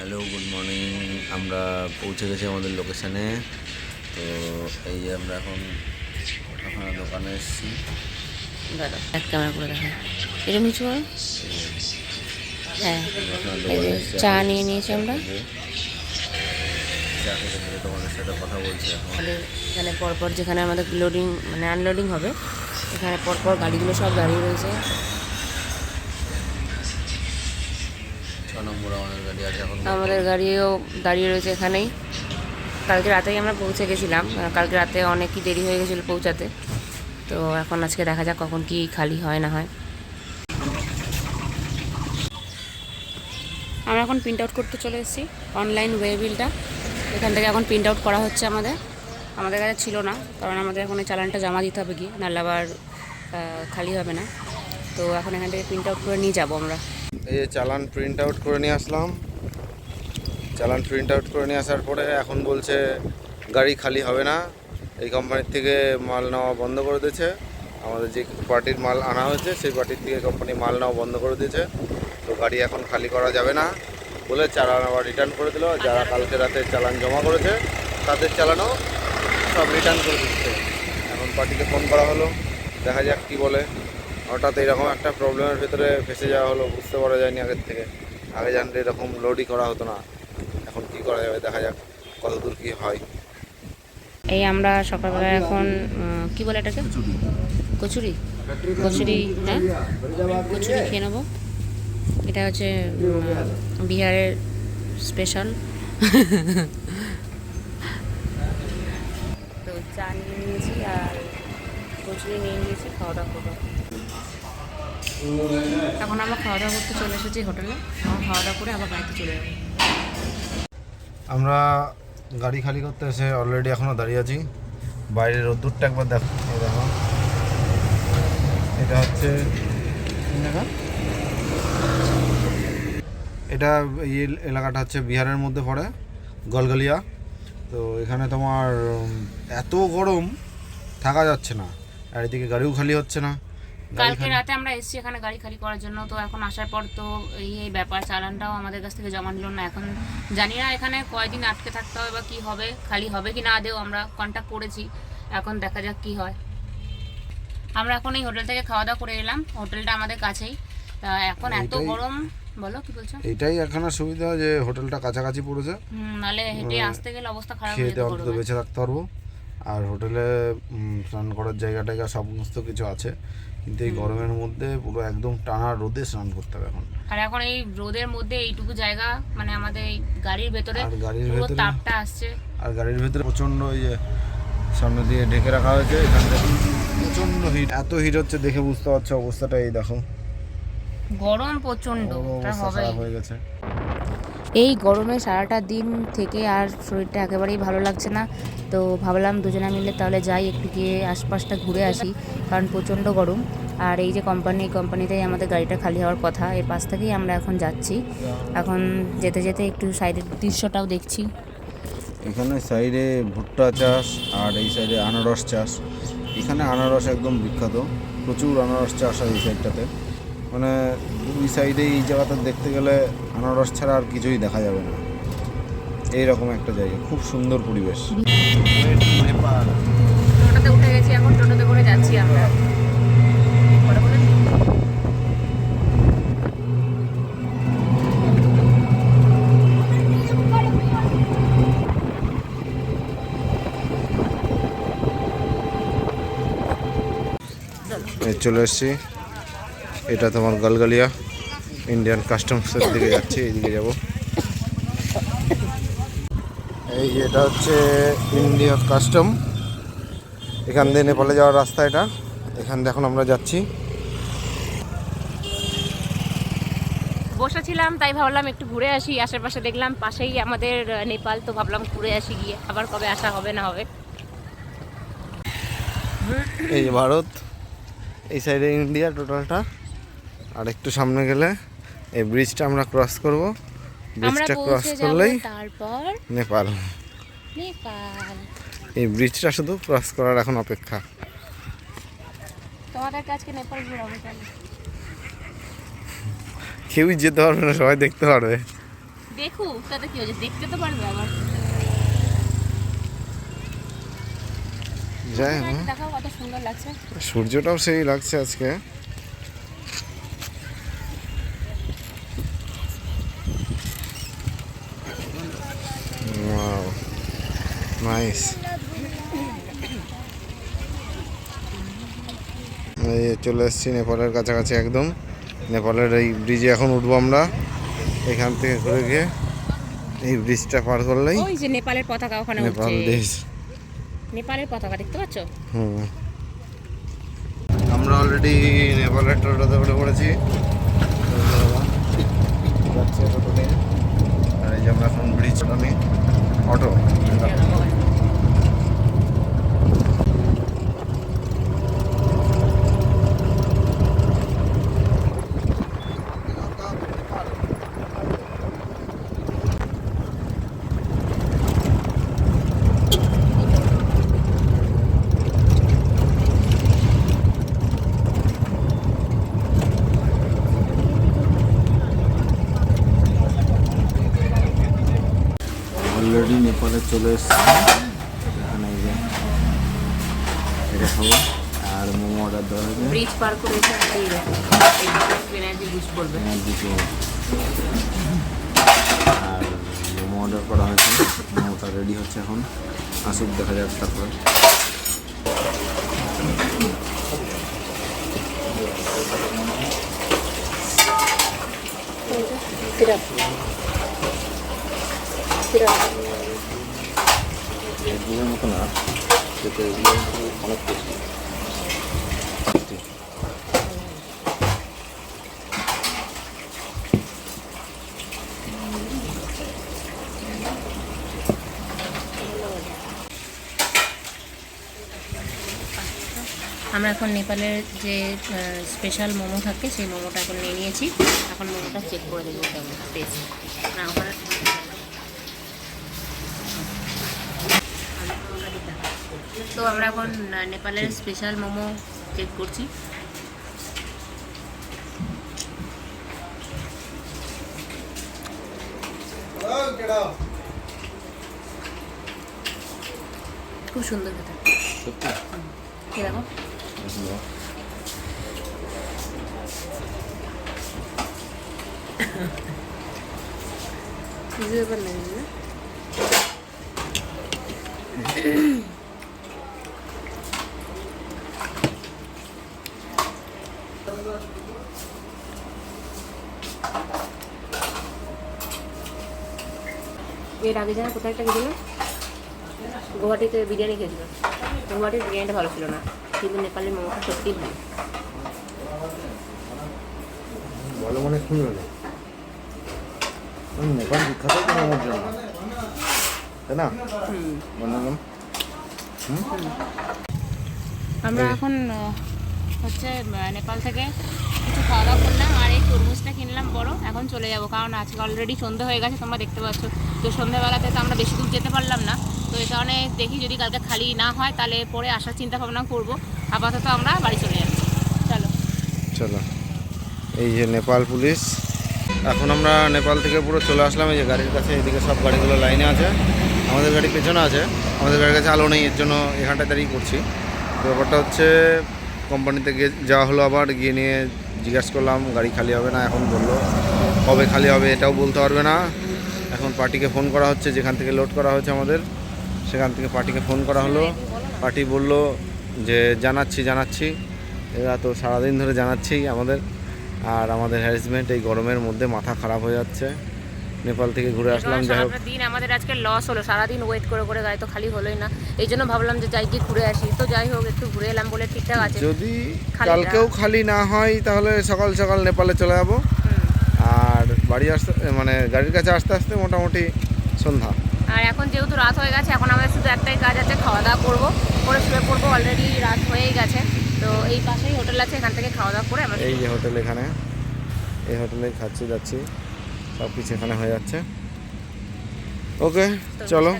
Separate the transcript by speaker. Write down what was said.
Speaker 1: Hello good morning. আমরা পৌঁছে গেছি আমাদের লোকেশানে। তো এই যে আমরা এখন ওখানে দোকানে এসেছি।
Speaker 2: দাদা এক ক্যামেরা করে দেখা এরকম নিচু হ্যাঁ চা নিয়ে নিয়েছি আমরা।
Speaker 1: এখানে।
Speaker 2: পরপর যেখানে আমাদের লোডিং মানে আনলোডিং হবে এখানে পরপর গাড়িগুলো সব দাঁড়িয়ে রয়েছে।
Speaker 1: নম্বর আমাদের গাড়ি আছে এখন
Speaker 2: আমাদের গাড়িও দাঁড়িয়ে রয়েছে এখানেই। কালকে রাতেই আমরা পৌঁছে গেছিলাম। কালকে রাতে অনেকই দেরি হয়ে গেছিল পৌঁছাতে। তো এখন আজকে দেখা যাক কখন কি খালি হয় না হয়। আমরা এখন প্রিন্ট আউট করতে চলে এসেছি অনলাইন ওয়ে বিলটা এখান থেকে এখন প্রিন্ট আউট করা হচ্ছে আমাদের। আমাদের কাছে ছিল না কারণ আমাদের এখন এই চালানটা জমা দিতে হবে কি নাহলে আবার খালি হবে না। তো এখন এখান থেকে প্রিন্ট আউট করে নিয়ে যাব আমরা।
Speaker 3: এই যে চালান প্রিন্ট আউট করে নিয়ে আসলাম। চালান প্রিন্ট আউট করে নিয়ে আসার পরে এখন বলছে গাড়ি খালি হবে না। এই কোম্পানির থেকে মাল নেওয়া বন্ধ করে দিয়েছে। আমাদের যে পার্টির মাল আনা হয়েছে, সেই পার্টির থেকে কোম্পানি মাল নেওয়া বন্ধ করে দিয়েছে। তো গাড়ি এখন খালি করা যাবে না বলে চালান আবার রিটার্ন করে দিল। যারা কালকে রাতে চালান জমা করেছে, তাদের চালানও সব রিটার্ন করে দিচ্ছে। এখন পার্টিকে ফোন করা হলো। দেখা যাক কী বলে। হঠাৎ এরকম একটা প্রবলেমের ভেতরে ফেসে যাওয়া হলো বুঝতে পারা যায়নি আগের থেকে। আগে জানলে এরকম লোডই করা হতো না। এখন কি করা যাবে দেখা যাক কত দূর কী হয়।
Speaker 2: এই আমরা সকালবেলা এখন কি বলে এটাকে? কচুরি। কচুরি? হ্যাঁ? কচুরি খেয়ে নেব। এটা হচ্ছে বিহারের স্পেশাল তো চা নিয়ে নিয়েছি আর কচুরি নিয়ে নিয়েছি খাওয়া দাওয়া করব। এখন আমরা খাওয়া দাওয়া করতে চলে এসেছি হোটেলে। এখন খাওয়া দাওয়া করে আবার বাড়িতে চলে যাব।
Speaker 3: আমরা গাড়ি খালি করতে এসে অলরেডি এখনও দাঁড়িয়ে আছি। বাইরের রোদ্দুরটা একবার দেখো দেখো। এটা হচ্ছে এটা এই এলাকাটা হচ্ছে বিহারের মধ্যে পড়ে গলগলিয়া। তো এখানে তোমার এত গরম থাকা যাচ্ছে না। আর এদিকে গাড়িও খালি হচ্ছে না।
Speaker 2: কালকে রাতে আমরা এসেছি এখানে গাড়ি খালি করার জন্য তো এখন আসার পর তো এই এই ব্যাপার চালানটাও আমাদের কাছ থেকে জমা নিল না। এখন জানি না এখানে কয়দিন আটকে থাকতে হবে বা কি হবে খালি হবে কি না আদেও আমরা কন্ট্যাক্ট করেছি। এখন দেখা যাক কি হয়। আমরা এখন এই হোটেল থেকে খাওয়া দাওয়া করে এলাম। হোটেলটা আমাদের কাছেই। তা এখন এত গরম বলো কি বলছো?
Speaker 3: এটাই এখানে সুবিধা যে হোটেলটা কাছাকাছি পড়েছে।
Speaker 2: হুম, নাহলে হেঁটে আসতে গেলে অবস্থা খারাপ হয়ে যেত
Speaker 3: বেঁচে থাকতে পারব। আর হোটেলে স্নান করার জায়গা টায়গা সমস্ত কিছু আছে। কিন্তু এই গরমের মধ্যে পুরো একদম টানা রোদে স্নান করতে হবে এখন।
Speaker 2: আর এখন এই রোদের মধ্যে এইটুকু জায়গা মানে আমাদের এই গাড়ির ভেতরে
Speaker 3: আর গাড়ির ভেতরে-
Speaker 2: তাপটা আসছে।
Speaker 3: আর গাড়ির ভেতরে প্রচণ্ড ওই যে সামনে দিয়ে ঢেকে রাখা হয়েছে এখান থেকে প্রচণ্ড হিট এত হিট হচ্ছে দেখে বুঝতে পারছ অবস্থাটা এই দেখো।
Speaker 2: গরম প্রচণ্ড
Speaker 3: খারাপ হয়ে গেছে।
Speaker 2: এই গরমে সারাটা দিন থেকে আর শরীরটা একেবারেই ভালো লাগছে না। তো ভাবলাম দুজনে মিলে তাহলে যাই, একটু গিয়ে আশপাশটা ঘুরে আসি, কারণ প্রচণ্ড গরম। আর এই যে কোম্পানি কোম্পানিতেই আমাদের গাড়িটা খালি হওয়ার কথা, এর পাশ থেকেই আমরা এখন যাচ্ছি। এখন যেতে যেতে একটু সাইডের দৃশ্যটাও দেখছি।
Speaker 3: এখানে সাইডে ভুট্টা চাষ, আর এই সাইডে আনারস চাষ। এখানে আনারস একদম বিখ্যাত। প্রচুর আনারস চাষ হয় এই সাইডটাতে। মানে দুই সাইডে এই জায়গাটা দেখতে গেলে আনারস ছাড়া আর কিছুই দেখা যাবে না। এইরকম একটা জায়গা খুব সুন্দর পরিবেশ।
Speaker 2: টোটোতে উঠে গেছি এখন টোটোতে করে যাচ্ছি আমরা।
Speaker 3: চলে এসেছি। এটা তোমার গালগালিয়া ইন্ডিয়ান কাস্টমসের দিকে যাচ্ছি এইদিকে যাব। এই যে এটা হচ্ছে ইন্ডিয়ান কাস্টম এখান দিয়ে নেপালে যাওয়ার রাস্তা এটা। এখান দিয়ে এখন আমরা যাচ্ছি।
Speaker 2: বসেছিলাম তাই ভাবলাম একটু ঘুরে আসি। আশেপাশে দেখলাম পাশেই আমাদের নেপাল তো ভাবলাম ঘুরে আসি গিয়ে। আবার কবে আসা হবে না হবে।
Speaker 3: এই ভারত। এই সাইডে ইন্ডিয়া টোটালটা আর একটু সামনে গেলে এই ব্রিজটা আমরা ক্রস করব। ব্রিজটা ক্রস করলেই
Speaker 2: তারপর
Speaker 3: নেপাল।
Speaker 2: নেপাল।
Speaker 3: এই ব্রিজটা শুধু ক্রস করার এখন অপেক্ষা।
Speaker 2: নেপাল ঘুরাবো
Speaker 3: কেউই যেতে পারবে না সবাই দেখতে পারবে।
Speaker 2: দেখুক তাতে কি হয়েছে? দেখতে তো পারবে আবার।
Speaker 3: যাই হোক। সূর্যটাও সেই লাগছে আজকে। নাইস এই চলে এসেছি নেপালের কাছাকাছি একদম। নেপালের এই ব্রিজে এখন উঠবো আমরা। এখান থেকে ঘুরে গিয়ে এই ব্রিজটা পার করলেই
Speaker 2: ওই যে নেপালের পতাকা ওখানে
Speaker 3: নেপাল দেশ
Speaker 2: নেপালের পতাকা দেখতে পাচ্ছ?
Speaker 3: হুম। আমরা অলরেডি নেপালের টোটোতে উঠে পড়েছি। যাচ্ছে টোটো নিয়ে আর এই যে আমরা এখন ব্রিজ আমি ഓട്ടോ.
Speaker 1: অলরেডি চলে এসেছি। এখানে যে এটা খাব। আর মোমো অর্ডার দেওয়া হয়েছে
Speaker 2: ব্রিজ পার করে এনার্জি বুস্ট করবে
Speaker 1: এনার্জি আর মোমো অর্ডার করা হয়েছে। মোমোটা রেডি হচ্ছে এখন। আসুক দেখা যাক তারপরে। এগুলোর মতো না এগুলো অনেক টেস্টি
Speaker 2: আমরা এখন নেপালের যে স্পেশাল মোমো থাকে, সেই মোমোটা এখন নিয়ে নিয়েছি। এখন মোমোটা চেক করে দেবো কেমন টেস্ট না, ওখানে তো আমরা এখন নেপালের স্পেশাল মোমো চেক করছি। খুব সুন্দর খেতে।
Speaker 1: সত্যি?
Speaker 2: দেখো? না? এর আগে জানা কোথায় একটা গেছিলাম গুয়াহাটিতে বিরিয়ানি খেয়েছিল। গুয়াহাটির বিরিয়ানিটা ভালো ছিল না। কিন্তু নেপালের মোমোটা সত্যিই ভালো।
Speaker 3: ভালো মানে শুনলো না নেপাল বিখ্যাত মোমোর জন্য। তাই না? বললাম
Speaker 2: আমরা এখন হচ্ছে নেপাল থেকে কিছু খাওয়া দাওয়া করলাম। তরমুজটা কিনলাম বড় এখন চলে যাব, কারণ আজকে অলরেডি সন্ধে হয়ে গেছে, তোমরা দেখতে পাচ্ছ। তো সন্ধ্যাবেলাতে তো আমরা বেশি দূর যেতে পারলাম না। তো এই কারণে দেখি যদি কালকে খালি না হয়, তাহলে পরে আসার চিন্তা ভাবনা করব। আপাতত আমরা বাড়ি চলে যাচ্ছি। চলো।
Speaker 3: চলো। এই যে নেপাল পুলিশ। এখন আমরা নেপাল থেকে পুরো চলে আসলাম, এই যে গাড়ির কাছে, এদিকে সব গাড়িগুলো লাইনে আছে। আমাদের গাড়ি পেছনে আছে। আমাদের গাড়ির কাছে আলো নেই, এর জন্য এখানটায় দাঁড়িয়ে করছি ব্যাপারটা হচ্ছে কোম্পানিতে গিয়ে যাওয়া হলো আবার, গিয়ে নিয়ে জিজ্ঞাসা করলাম, গাড়ি খালি হবে না? এখন বলল, কবে খালি হবে এটাও বলতে পারবে না। এখন পার্টিকে ফোন করা হচ্ছে, যেখান থেকে লোড করা হয়েছে আমাদের, সেখান থেকে পার্টিকে ফোন করা হলো। পার্টি বলল যে, জানাচ্ছি জানাচ্ছি। এরা তো সারাদিন ধরে জানাচ্ছি আমাদের। আর আমাদের হ্যারাসমেন্ট এই গরমের মধ্যে মাথা খারাপ হয়ে যাচ্ছে। নেপাল থেকে ঘুরে আসলাম যাই হোক।
Speaker 2: দিন আমাদের আজকে লস হলো। সারাদিন ওয়েট করে করে গাড়ি তো খালি হলোই না। এই জন্য ভাবলাম যে যাই গিয়ে ঘুরে আসি। তো যাই হোক একটু ঘুরে এলাম বলে ঠিকঠাক আছে।
Speaker 3: যদি কালকেও খালি না হয় তাহলে সকাল সকাল নেপালে চলে যাব। আর বাড়ি আসতে মানে গাড়ির কাছে আসতে আসতে মোটামুটি সন্ধ্যা।
Speaker 2: আর এখন যেহেতু রাত হয়ে গেছে এখন আমাদের শুধু একটাই কাজ আছে খাওয়া দাওয়া করব। করে শুয়ে পড়ব অলরেডি রাত হয়েই গেছে। তো এই পাশেই হোটেল আছে এখান থেকে খাওয়া দাওয়া করে আমরা
Speaker 3: এই যে হোটেল এখানে এই হোটেলে খাচ্ছি যাচ্ছি। সব কিছু এখানে হয়ে যাচ্ছে ওকে চলো।